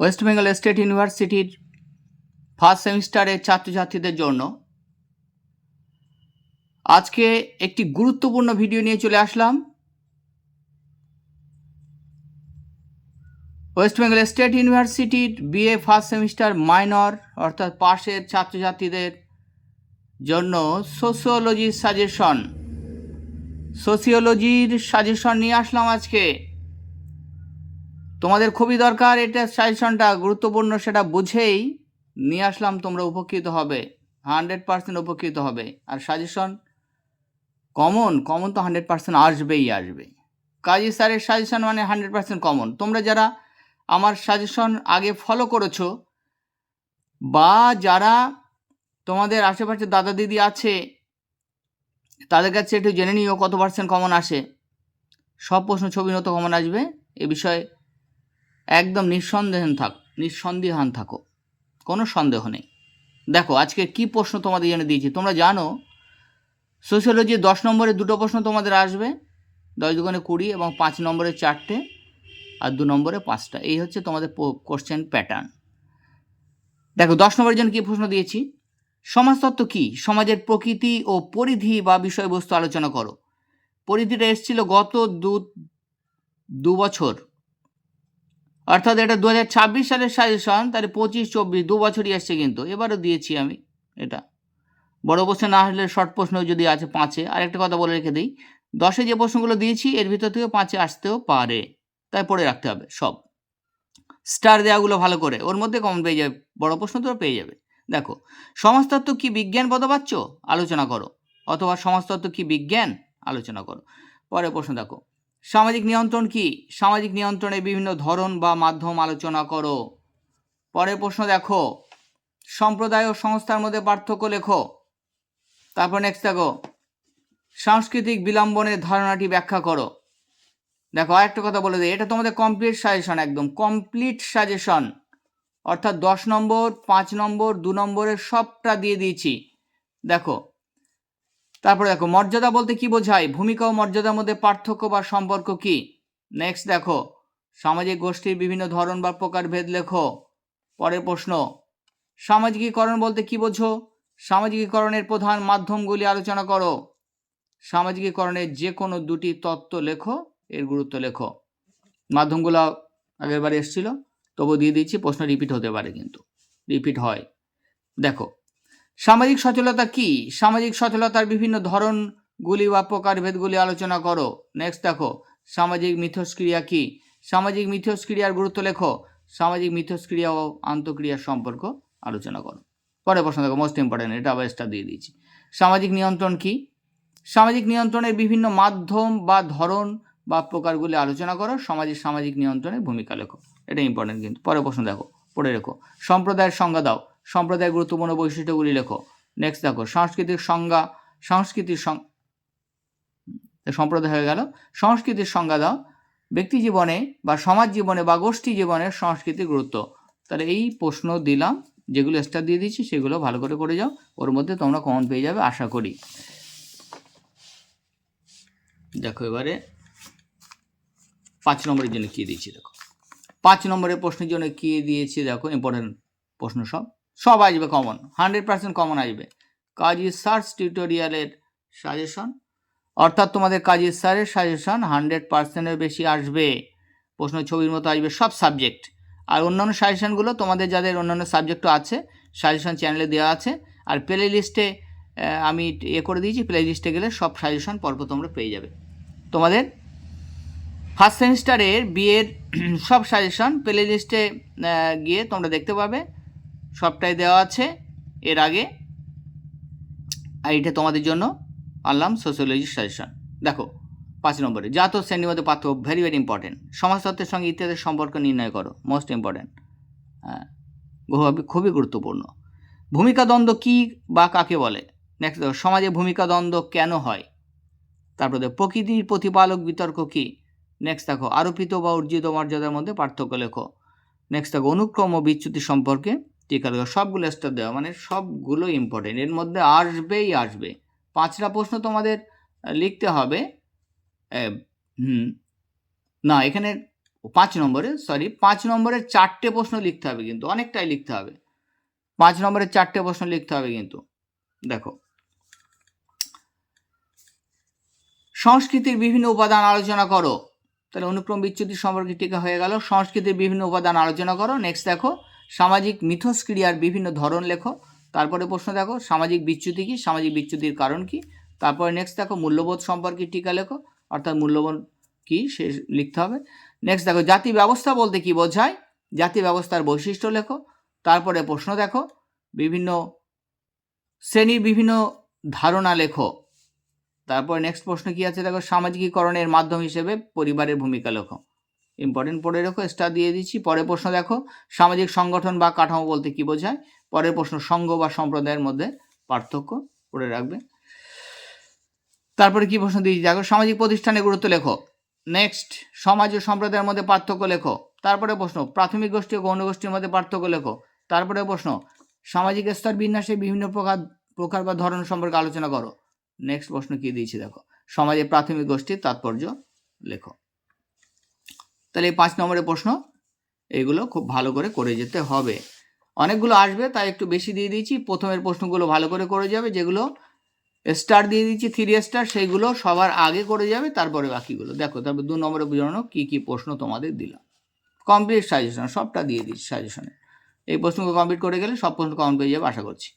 West Bengal state ইউনিভার্সিটির first সেমিস্টারের ছাত্রছাত্রীদের জন্য আজকে একটি গুরুত্বপূর্ণ ভিডিও নিয়ে চলে আসলাম। ওয়েস্ট বেঙ্গল স্টেট ইউনিভার্সিটির বিএ ফার্স্ট সেমিস্টার মাইনর অর্থাৎ পাশের ছাত্রছাত্রীদের জন্য সোশিওলজির সাজেশন সোশিওলজির সাজেশন নিয়ে আসলাম আজকে। তোমাদের খুবই দরকার, এটা সাজেশনটা গুরুত্বপূর্ণ, সেটা বুঝেই নিয়ে আসলাম, তোমরা উপকৃত হবে হান্ড্রেড পার্সেন্ট উপকৃত হবে। আর সাজেশন কমন কমন তো হান্ড্রেড পার্সেন্ট আসবেই আসবে কাজী স্যারের সাজেশন মানে হান্ড্রেড পার্সেন্ট কমন তোমরা যারা আমার সাজেশন আগে ফলো করেছ, বা যারা তোমাদের আশেপাশে দাদা দিদি আছে, তাদের কাছে একটু জেনে নিও কত পার্সেন্ট কমন আসে। সব প্রশ্ন, ছবি মতো কমন আসবে, এ বিষয়ে একদম নিঃসন্দেহান থাক, নিঃসন্দেহান থাকো। কোনো সন্দেহ নেই। দেখো, আজকে কি প্রশ্ন তোমাদের জন্য দিয়েছি? তোমরা জানো সোশ্যোলজি দশ নম্বরে দুটো প্রশ্ন তোমাদের আসবে। দশ দুগুণে কুড়ি এবং পাঁচ নম্বরে চারটে আর দু নম্বরে পাঁচটা। এই হচ্ছে তোমাদের কোশ্চেন প্যাটার্ন দেখো, দশ নম্বরের জন্য কী প্রশ্ন দিয়েছি? সমাজতত্ত্ব কী? সমাজের প্রকৃতি ও পরিধি বা বিষয়বস্তু আলোচনা করো। পরিধিটা এসেছিল গত দু দু বছর। অর্থাৎ এটা দু হাজার ছাব্বিশ সালের সাজেশন তাহলে পঁচিশ, চব্বিশ, দু বছরই আসছে কিন্তু। এবারও দিয়েছি আমি এটা। বড় প্রশ্ন না আসলে শর্ট প্রশ্ন যদি আছে পাঁচে আরেকটা কথা বলে রেখে দিই, দশে যে প্রশ্নগুলো দিয়েছি, এর ভিতর থেকে পাঁচে আসতেও পারে। তাই পড়ে রাখতে হবে সব। স্টার দেওয়াগুলো ভালো করে, ওর মধ্যে কমন পেয়ে যাবে, বড় প্রশ্ন তো পেয়ে যাবে। দেখো, সমাজতত্ত্ব কি বিজ্ঞান পদবাচ্য আলোচনা করো। অথবা সমাজতত্ত্ব কি বিজ্ঞান? আলোচনা করো। পরে প্রশ্ন দেখো। সামাজিক নিয়ন্ত্রণ কি? সামাজিক নিয়ন্ত্রণের বিভিন্ন ধরন বা মাধ্যম আলোচনা করো। পরের প্রশ্ন দেখো। সম্প্রদায় ও সংস্থার মধ্যে পার্থক্য লেখো। তারপর নেক্সট দেখো। সাংস্কৃতিক বিলম্বনের ধারণাটি ব্যাখ্যা করো। দেখো, আরেকটা কথা বলে দিই। এটা তোমাদের কমপ্লিট সাজেশন একদম। কমপ্লিট সাজেশন অর্থাৎ দশ নম্বর, পাঁচ নম্বর, দু নম্বরের সবটা দিয়ে দিয়েছি। দেখো তারপরে দেখো, মর্যাদা বলতে কি বোঝায়? ভূমিকা ও মর্যাদার মধ্যে পার্থক্য বা সম্পর্ক কি? নেক্সট দেখো, সামাজিক গোষ্ঠীর বিভিন্ন ধরন বা প্রকারভেদ লেখো। পরের প্রশ্ন, সামাজিকীকরণ বলতে কি বোঝো? সামাজিকীকরণের প্রধান মাধ্যমগুলি আলোচনা করো। সামাজিকীকরণের যে কোনো দুটি তত্ত্ব লেখো, এর গুরুত্ব লেখো। মাধ্যমগুলো আগের বার এসেছিল তবু দিয়ে দিচ্ছি, প্রশ্ন রিপিট হতে পারে কিন্তু। রিপিট হয়। দেখো সামাজিক সচলতা কি? সামাজিক সচলতার বিভিন্ন ধরনগুলি বা প্রকারভেদগুলি আলোচনা করো। নেক্সট দেখো, সামাজিক মিথস্ক্রিয়া কি? সামাজিক মিথস্ক্রিয়ার গুরুত্ব লেখো। সামাজিক মিথস্ক্রিয়া ও আন্তঃক্রিয়ার সম্পর্ক আলোচনা করো। পরে প্রশ্ন দেখো মোস্ট ইম্পর্টেন্ট এটা আবার দিয়ে দিয়েছি। সামাজিক নিয়ন্ত্রণ কি? সামাজিক নিয়ন্ত্রণের বিভিন্ন মাধ্যম বা ধরন বা প্রকারগুলি আলোচনা করো। সমাজের সামাজিক নিয়ন্ত্রণের ভূমিকা লেখো। এটা ইম্পর্টেন্ট কিন্তু। পরে প্রশ্ন দেখো, পড়ে রেখো। সম্প্রদায়ের সংজ্ঞা দাও। সম্প্রদায়ের গুরুত্বপূর্ণ বৈশিষ্ট্যগুলি লেখো। নেক্সট দেখো, সাংস্কৃতিক সংজ্ঞা সংস্কৃতির সম্প্রদায় হয়ে গেল। সংস্কৃতির সংজ্ঞা দাও। ব্যক্তি জীবনে বা সমাজ জীবনে বা গোষ্ঠী জীবনে সংস্কৃতির গুরুত্ব। তাহলে এই প্রশ্ন দিলাম, যেগুলো স্টার দিয়ে দিচ্ছি, সেগুলো ভালো করে করে যাও। ওর মধ্যে তোমরা কমন পেয়ে যাবে, আশা করি। দেখো এবারে, পাঁচ নম্বরের জন্য কী দিয়েছি দেখো। পাঁচ নম্বরের প্রশ্নের জন্য কী দিয়েছি দেখো ইম্পর্টেন্ট প্রশ্ন সব। সব আসবে কমন হান্ড্রেড পার্সেন্ট কমন আসবে। কাজী সার্চ টিউটোরিয়ালের সাজেশন অর্থাৎ তোমাদের কাজী স্যারের সাজেশন হান্ড্রেড পার্সেন্টের বেশি আসবে। প্রশ্ন ছবির মতো আসবে সব সাবজেক্ট আর অন্যান্য সাজেশনগুলো তোমাদের যাদের অন্যান্য সাবজেক্টও আছে সাজেশন চ্যানেলে দেওয়া আছে, আর প্লে লিস্টে আমি এ করে দিয়েছি প্লে লিস্টে গেলে সব সাজেশন পরপর তোমরা পেয়ে যাবে। তোমাদের ফার্স্ট সেমিস্টারের বিয়ের সব সাজেশন প্লে লিস্টে গিয়ে তোমরা দেখতে পাবে। সবটাই দেওয়া আছে। এর আগে আর এটা তোমাদের জন্য আনলাম সোশ্যোলজি সাজেশন দেখো, পাঁচ নম্বরে, জাত ও শ্রেণির মধ্যে পার্থক্য ভেরি ভেরি ইম্পর্টেন্ট সমাজতত্ত্বের সঙ্গে ইত্যাদির সম্পর্ক নির্ণয় করো মোস্ট ইম্পর্টেন্ট হ্যাঁ খুবই গুরুত্বপূর্ণ। ভূমিকা দ্বন্দ্ব কী বা কাকে বলে? নেক্সট সমাজে ভূমিকা দ্বন্দ্ব কেন হয়? তারপরে প্রকৃতির প্রতিপালক বিতর্ক কী? নেক্সট দেখো, আরোপিত বা অর্জিত মর্যাদার মধ্যে পার্থক্য লেখো। নেক্সট দেখো, অনুক্রম ও বিচ্যুতি সম্পর্কে টিকা লেখো সবগুলো স্টার দেওয়া মানে সবগুলো ইম্পর্টেন্ট এর মধ্যে আসবেই আসবে। পাঁচটা প্রশ্ন তোমাদের লিখতে হবে। হুম। না, এখানে পাঁচ নম্বরে সরি পাঁচ নম্বরের চারটে প্রশ্ন লিখতে হবে কিন্তু, অনেকটাই লিখতে হবে। পাঁচ নম্বরের চারটে প্রশ্ন লিখতে হবে কিন্তু। দেখো। সংস্কৃতির বিভিন্ন উপাদান আলোচনা করো। তাহলে অনুক্রম বিচ্যুতি সম্পর্কে টিকা হয়ে গেল। সংস্কৃতির বিভিন্ন উপাদান আলোচনা করো। নেক্সট দেখো। সামাজিক মিথস্ক্রিয়ার বিভিন্ন ধরন লেখো। তারপরে প্রশ্ন দেখো, সামাজিক বিচ্যুতি কি? সামাজিক বিচ্যুতির কারণ কি? তারপরে নেক্সট দেখো, মূল্যবোধ সম্পর্কে টিকা লেখো, অর্থাৎ মূল্যবোধ কি সে লিখতে হবে। নেক্সট দেখো, জাতি ব্যবস্থা বলতে কি বোঝায়? জাতি ব্যবস্থার বৈশিষ্ট্য লেখো। তারপরে প্রশ্ন দেখো, বিভিন্ন শ্রেণির বিভিন্ন ধারণা লেখো। তারপর নেক্সট প্রশ্ন কি আছে? দেখো, সামাজিকীকরণের মাধ্যম হিসেবে পরিবারের ভূমিকা লেখো। ইম্পর্টেন্ট পড়ে রেখো স্টার দিয়ে দিচ্ছি। পরের প্রশ্ন দেখো, সামাজিক সংগঠন বা কাঠামো বলতে কি বোঝায়? পরের প্রশ্ন, সংঘ বা সম্প্রদায়ের মধ্যে পার্থক্য পড়ে রাখবে। তারপরে কি প্রশ্ন দিয়েছি দেখো, সামাজিক প্রতিষ্ঠানের গুরুত্ব লেখো। নেক্সট সমাজ ও সম্প্রদায়ের মধ্যে পার্থক্য লেখো। তারপরে প্রশ্ন, প্রাথমিক গোষ্ঠী ও গৌণ গোষ্ঠীর মধ্যে পার্থক্য লেখো। তারপরে প্রশ্ন, সামাজিক স্তর বিন্যাসে বিভিন্ন প্রকার প্রকার বা ধরন সম্পর্কে আলোচনা করো। নেক্সট প্রশ্ন কি দিয়েছি দেখো সমাজে প্রাথমিক গোষ্ঠীর তাৎপর্য লেখো। তাহলে এই পাঁচ নম্বরের প্রশ্ন, এগুলো খুব ভালো করে করে যেতে হবে। অনেকগুলো আসবে, তাই একটু বেশি দিয়ে দিয়েছি। প্রথমের প্রশ্নগুলো ভালো করে করে যাবে, যেগুলো স্টার দিয়ে দিচ্ছি থ্রি স্টার সেইগুলো সবার আগে করে যাবে, তারপরে বাকিগুলো। দেখো, তারপর দু নম্বরে বোঝানো কী কী প্রশ্ন তোমাদের দিলাম। কমপ্লিট সাজেশন সবটা দিয়ে দিচ্ছি সাজেশনে এই প্রশ্নগুলো কমপ্লিট করে গেলে সব প্রশ্ন কমন পেয়ে যাবে, আশা করছি।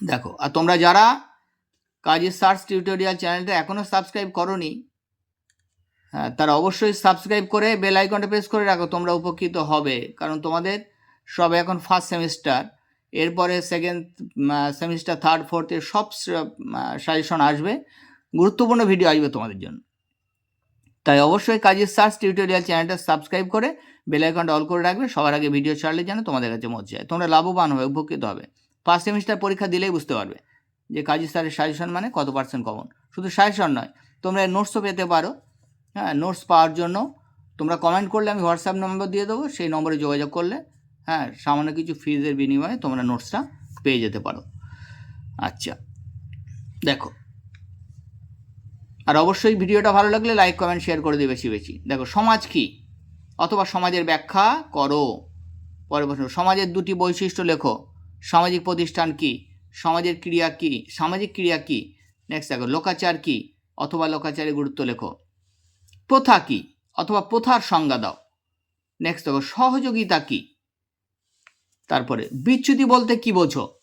দেখো, আর তোমরা যারা কাজের সার্চ টিউটোরিয়াল চ্যানেলটা এখনও সাবস্ক্রাইব হ্যাঁ তারা অবশ্যই সাবস্ক্রাইব করে বেল আইকনটা প্রেস করে রাখো, তোমরা উপকৃত হবে। কারণ তোমাদের সব এখন ফার্স্ট সেমিস্টার এরপরে সেকেন্ড সেমিস্টার থার্ড ফোর্থের সব সাজেশন আসবে। গুরুত্বপূর্ণ ভিডিও আসবে তোমাদের জন্য। তাই অবশ্যই কাজের সার্চ টিউটোরিয়াল চ্যানেলটা সাবস্ক্রাইব করে বেল আইকনটা অল করে রাখবে, সবার আগে ভিডিও ছাড়লে যেন তোমাদের কাছে মধ্যে যায় তোমরা লাভবান হবে, উপকৃত হবে। ফার্স্ট সেমিস্টার পরীক্ষা দিলেই বুঝতে পারবে যে কাজী স্যারের সাজেশন মানে কত পার্সেন্ট কমন শুধু সাজেশন নয়, তোমরা নোটসও পেতে পারো। হ্যাঁ নোটস পাওয়ার জন্য। তোমরা কমেন্ট করলে আমি হোয়াটসঅ্যাপ নম্বর দিয়ে দেবো, সেই নম্বরে যোগাযোগ করলে হ্যাঁ সামান্য কিছু ফিজের বিনিময়ে তোমরা নোটসটা পেয়ে যেতে পারো। আচ্ছা দেখো। আর অবশ্যই ভিডিওটা ভালো লাগলে লাইক কমেন্ট শেয়ার করে দিবে বেশি বেশি। দেখো, সমাজ কি? অথবা সমাজের ব্যাখ্যা করো। পরে প্রশ্ন, সমাজের দুটি বৈশিষ্ট্য লেখো। সামাজিক প্রতিষ্ঠান কি? সমাজের ক্রিয়া কি? সামাজিক ক্রিয়া কি? নেক্সট দেখো, লোকাচার কি? অথবা লোকাচারের গুরুত্ব লেখো। প্রথা কি? অথবা প্রথার সংজ্ঞা দাও। নেক্সট দেখো, সহযোগিতা কি? তারপরে, বিচ্যুতি বলতে কি বোঝো?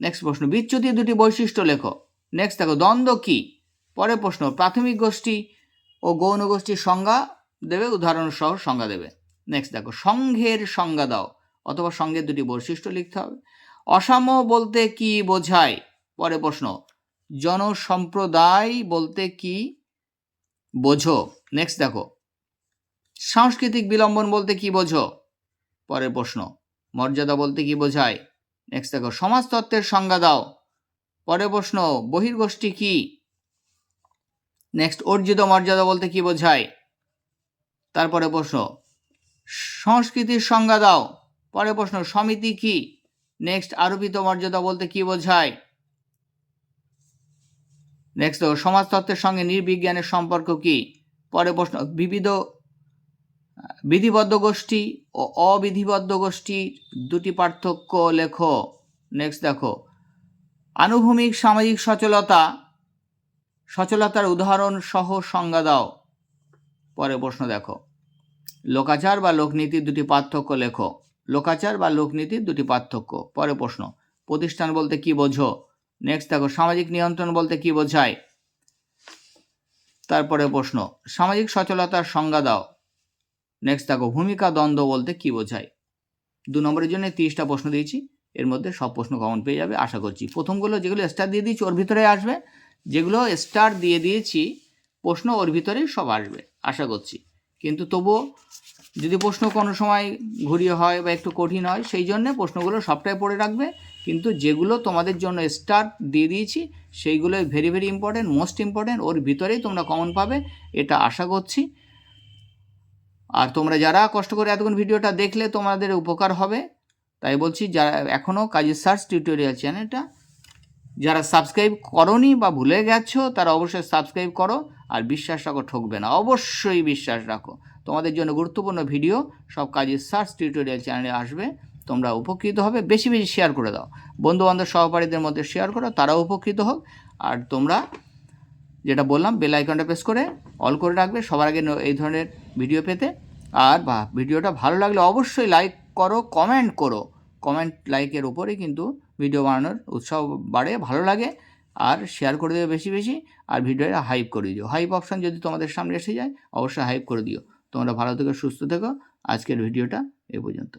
নেক্সট প্রশ্ন, বিচ্যুতি দুটি বৈশিষ্ট্য লেখো। নেক্সট দেখো, দ্বন্দ্ব কি? পরের প্রশ্ন, প্রাথমিক গোষ্ঠী ও গৌণ গোষ্ঠীর সংজ্ঞা দেবে উদাহরণ সহ সংজ্ঞা দেবে। নেক্সট দেখো, সংঘের সংজ্ঞা দাও, অথবা সংঘের দুটি বৈশিষ্ট্য লিখতে হবে। অসাম্য বলতে কি বোঝায়? পরে প্রশ্ন, জনসম্প্রদায় বলতে কি বোঝো? নেক্সট দেখো। সাংস্কৃতিক বিলম্বন বলতে কি বোঝো? পরের প্রশ্ন। মর্যাদা বলতে কি বোঝায়? নেক্সট দেখো, সমাজতত্ত্বের সংজ্ঞা দাও। পরের প্রশ্ন, বহির্গোষ্ঠী কি? নেক্সট অর্জিত মর্যাদা বলতে কি বোঝায়? তারপরে প্রশ্ন, সংস্কৃতির সংজ্ঞা দাও। পরের প্রশ্ন, সমিতি কি? নেক্সট আরোপিত মর্যাদা বলতে কি বোঝায়? নেক্সট সমাজতত্ত্বের সঙ্গে নির্বিজ্ঞানের সম্পর্ক কি? পরের প্রশ্ন, বিবিধ বিধিবদ্ধ গোষ্ঠী ও অবিধিবদ্ধ গোষ্ঠীর দুটি পার্থক্য লেখো। নেক্সট দেখো। আনুভূমিক সামাজিক সচলতা, সচলতার উদাহরণ সহ সংজ্ঞা দাও। পরে প্রশ্ন দেখো। লোকাচার বা লোকনীতির দুটি পার্থক্য লেখো। লোকাচার বা লোকনীতির দুটি পার্থক্য। পরে প্রশ্ন, প্রতিষ্ঠান বলতে কি বোঝো? নেক্সট দেখো, সামাজিক নিয়ন্ত্রণ বলতে কি বোঝায়? তারপরে প্রশ্ন, সামাজিক সচলতার সংজ্ঞা দাও। নেক্সট দেখো, ভূমিকা, দ্বন্দ্ব বলতে কি বোঝায়? দু নম্বরের জন্য তিরিশটা প্রশ্ন দিয়েছি, এর মধ্যে সব প্রশ্ন কমন পেয়ে যাবে, আশা করছি। প্রথমগুলো যেগুলো স্টার দিয়ে দিয়েছি, ওর ভিতরে আসবে। যেগুলো স্টার দিয়ে দিয়েছি, প্রশ্ন ওর ভিতরেই সব আসবে, আশা করছি। কিন্তু তবুও যদি প্রশ্ন কোনো সময় ঘুরিয়ে হয় বা একটু কঠিন হয়, সেই জন্যে প্রশ্নগুলো সবটাই পড়ে রাখবে। কিন্তু যেগুলো তোমাদের জন্য স্টার দিয়ে দিয়েছি সেইগুলোই very very important most important ওর ভিতরেই তোমরা কমন পাবে, এটা আশা করছি। আর তোমরা যারা কষ্ট করে এতক্ষণ ভিডিওটা দেখলে তোমাদের উপকার হবে। তাই বলছি, যারা এখনও কাজের সার্চ টিউটোরিয়াল চ্যানেলটা যারা সাবস্ক্রাইব করনি বা ভুলে গেছো, তারা অবশ্যই সাবস্ক্রাইব করো আর বিশ্বাস রাখো, ঠকবে না। অবশ্যই বিশ্বাস রাখো। তোমাদের জন্য গুরুত্বপূর্ণ ভিডিও সব কাজের সার্চ টিউটোরিয়াল চ্যানেলে আসবে। তোমরা উপকৃত হবে। বেশি বেশি শেয়ার করে দাও। বন্ধুবান্ধব সহপাঠীদের মধ্যে শেয়ার করো, তারাও উপকৃত হোক। আর তোমরা যেটা বললাম বেল আইকনটা প্রেস করে অল করে রাখবে। সবার আগে এই ধরনের ভিডিও পেতে। আর বা, ভিডিওটা ভালো লাগলে অবশ্যই লাইক করো কমেন্ট করো। কমেন্ট লাইকের ওপরেই কিন্তু ভিডিও বানানোর উৎসাহ বাড়ে, ভালো লাগে। আর শেয়ার করে দেবে বেশি বেশি। আর ভিডিওটা হাইপ করে দিও। হাইপ অপশান যদি তোমাদের সামনে এসে যায়, অবশ্যই হাইপ করে দিও। তোমরা ভালো থেকো, সুস্থ থেকো। আজকের ভিডিওটা এ পর্যন্ত।